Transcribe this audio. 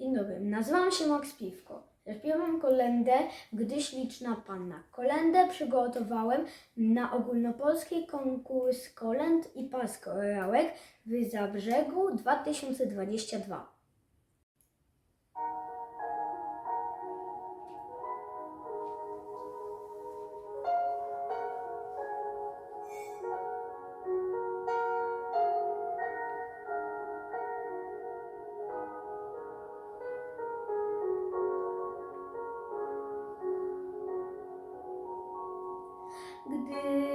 Dzień dobry, nazywam się Max Piwko. Zaśpiewam kolendę Gdy śliczna panna. Kolendę przygotowałem na ogólnopolski konkurs kolęd i paskorałek w Zabrzegu 2022. Gdy